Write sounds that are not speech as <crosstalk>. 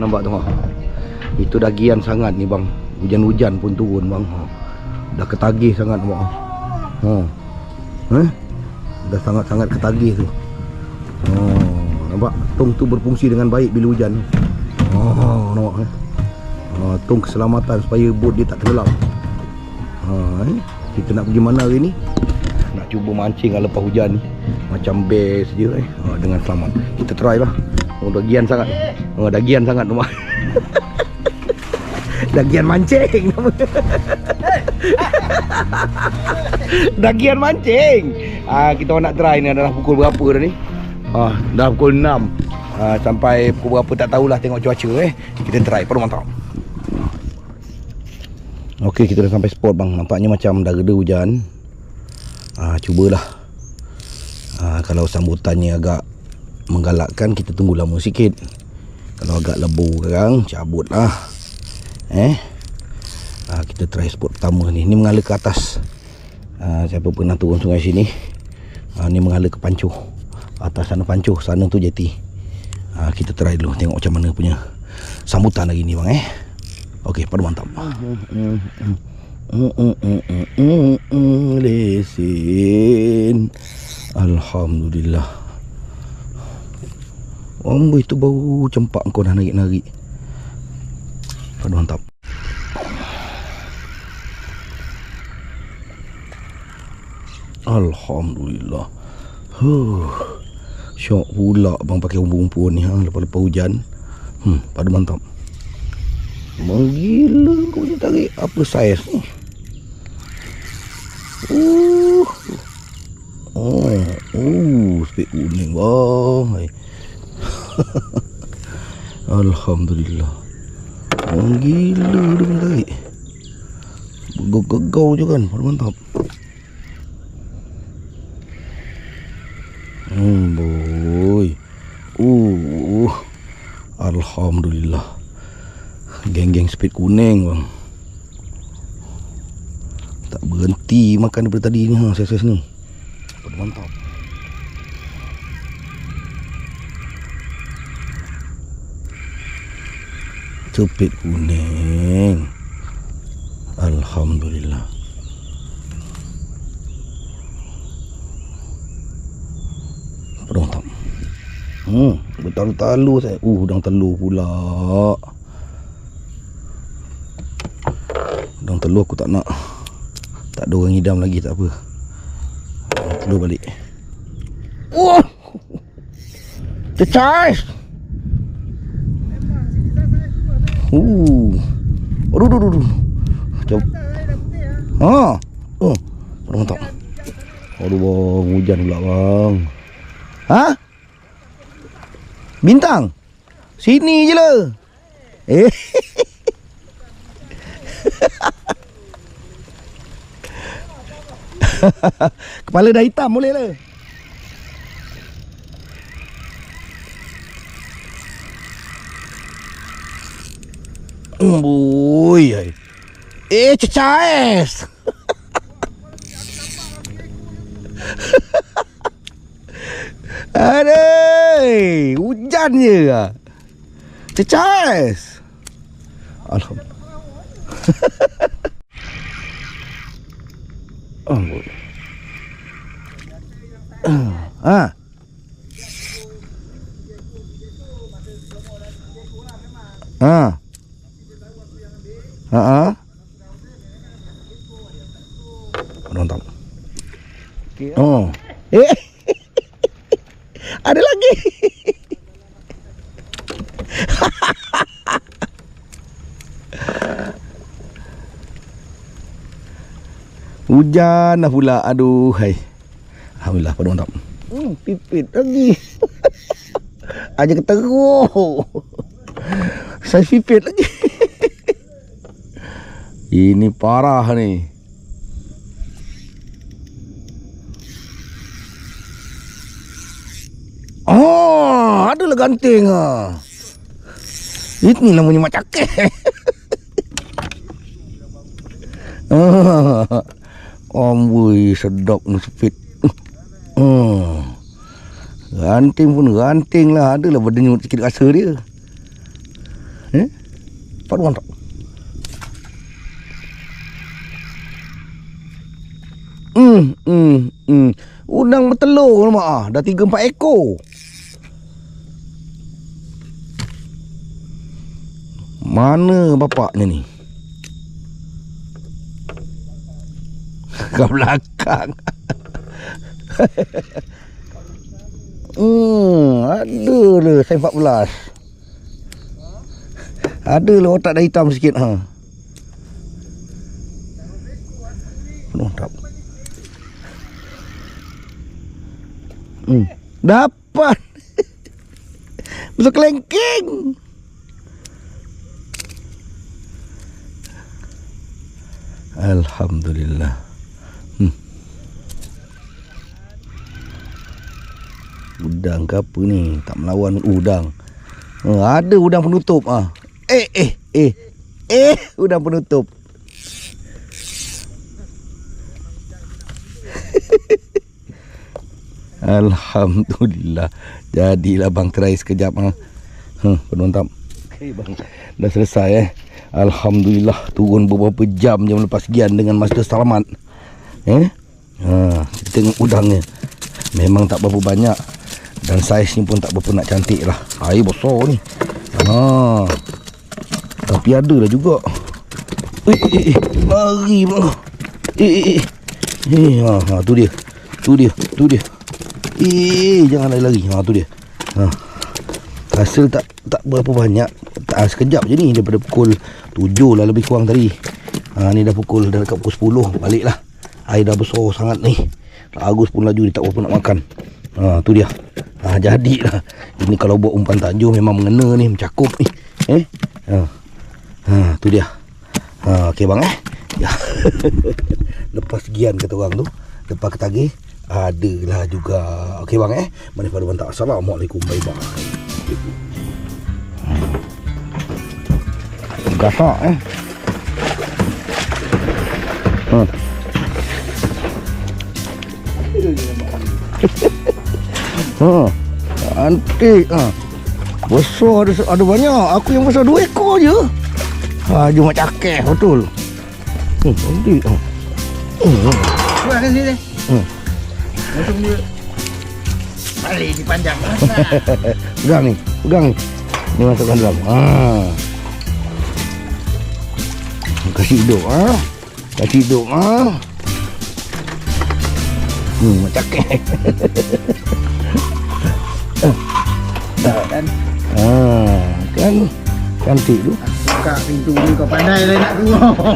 Nampak tu ha. Itu dah gian sangat ni bang. Hujan-hujan pun turun bang. Ha. Dah ketagih sangat nampak. Ha. Eh? Dah sangat-sangat ketagih tu. Oh, nampak tong tu berfungsi dengan baik bila hujan. Oh, nampak eh. Ha, tong keselamatan supaya bot dia tak tenggelam. Ha, eh? Kita nak pergi mana hari ni? Cuba mancing lah lepas hujan ni. Macam best je eh. Ha, dengan selamat. Kita try lah. Oh, dah gian sangat. Oh, dah gian sangat nampak. <laughs> dah gian mancing nama. <laughs> dah gian mancing. Ah, kita orang nak try ni adalah pukul berapa dah ni? Ah, dah pukul 6. Ah, sampai pukul berapa tak tahulah tengok cuaca eh. Kita try, perlu mantap. Okey, kita dah sampai spot bang. Nampaknya macam dah reda hujan. Ah, cubalah. Ah, kalau sambutannya agak menggalakkan, kita tunggu lama sikit. Kalau agak lebu sekarang, cabutlah. Eh. Ah, kita try spot pertama ni. Ni mengalir ke atas. Ah, siapa pernah turun sungai sini? Ah, ni mengalir ke pancuh. Atas sana pancuh, sana tu jeti. Ah, kita try dulu tengok macam mana punya sambutan hari ni bang eh. Okey, pada mantap. Lesin. Alhamdulillah. Amboi tu bau cempak kau dah narik-narik. Pada mantap. Alhamdulillah. Huh. Syok pula bang pakai rumput-rumput ni ha lepas-lepas hujan. Hmm, pada mantap. Menggila kau ni tarik apa saiz ni? Uh. Oh, oh, spek kuning bang. Hai. <laughs> Alhamdulillah. Menggila dia punya tarik. Gegau-gegau je kan, pada mantap. Hmm, boy. Uh, Alhamdulillah. Geng-geng speed kuning bang. Tak berhenti makan daripada tadi ni ha, ses ni. Pada mantap. Speed kuning. Alhamdulillah. Mantap. Hmm, bertalu-talu saya. Uh, udang telur pula. Udang telur aku tak nak. Tak ada orang hidam lagi tak apa. Telur balik. Wah! Cecai! Uh. Aduh, aduh, aduh. Macam. Ha. Oh. Pada mantap. Aduh bang, hujan pula bang. Ha? Bintang? Sini je lah. Eh. <laughs> <laughs> Kepala dah hitam boleh lah. Oi. Eh, cecais. <laughs> Aduh, hujan je lah. Cecais. Alhamdulillah. <laughs> Amboi. Ha. Ha. Ha. Ha. Nonton. Oh. Eh. <laughs> Ada lagi. <laughs> Hujan dah pula. Aduh, hai. Alhamdulillah pada mantap. Hmm, pipit lagi. <laughs> Aja keteruk. Saya pipit lagi. <laughs> Ini parah ni. Oh, adalah ganting ah. Ini namanya mak cakek. <laughs> ah. Amboi, sedap ni speed. Oh. Ranting pun ranting lah. Adalah berdenyut sikit rasa dia. Eh? Pak Duan tak? Hmm, hmm, hmm. Udang bertelur mak ah. Dah 3 4 ekor. Mana bapaknya ni? <laughs> Kat belakang. <laughs> Hmm, ada le saya 14. Ada le otak dah hitam sikit ha. Penuh tak. Hmm, dapat. <laughs> Besar kelengking. Alhamdulillah. Udang ke apa ni? Tak melawan udang. Oh, ada udang penutup ah. Eh eh eh. Eh, udang penutup. <laughs> Alhamdulillah. Jadilah bang try sekejap ah. Hmm, penonton. Okey bang. Dah selesai eh. Alhamdulillah turun beberapa jam je lepas gian dengan Master selamat. Eh? Ha, kita tengok udangnya. Memang tak berapa banyak dan saiz ni pun tak berapa nak cantik lah. Air besar ni. Ha. Tapi ada lah juga. Eh, eh, eh. Lari pula. Eh, eh, eh. Eh, ha, ha, tu dia. Tu dia, tu dia. Eh, jangan lari-lari. Ha, tu dia. Ha. Hasil tak tak berapa banyak. Tak sekejap je ni daripada pukul 7 lah lebih kurang tadi. Ha, ni dah pukul dah dekat pukul 10 balik lah. Air dah besar sangat ni. Agus pun laju dia tak berapa nak makan. Ha, tu dia. Ha, jadilah. Ini kalau buat umpan tajuk memang mengena ni, mencakup ni. Eh? Ha. Ha, tu dia. Ha, okey bang eh. Ya. <laughs> Lepas gian kata orang tu, lepas ketagih adalah juga. Okey bang eh. Mari pada bantak. Assalamualaikum. Bye bye. Gasak eh. Ha. Ha. Antik ha. Besar ada, ada banyak. Aku yang besar dua ekor je. Ha, cuma cakeh betul. Hmm, antik. Ha. Hmm. Buat kat sini. Hmm. Macam dia balik di panjang. <laughs> Pegang ni, pegang ni. Ni masukkan dalam. Ha. Kasih hidup ha. Kasih hidup ha. Hmm, macam kek. <laughs> Dan Ha, kan cantik tu. buka pintu ni kau pandai lah nak keluar.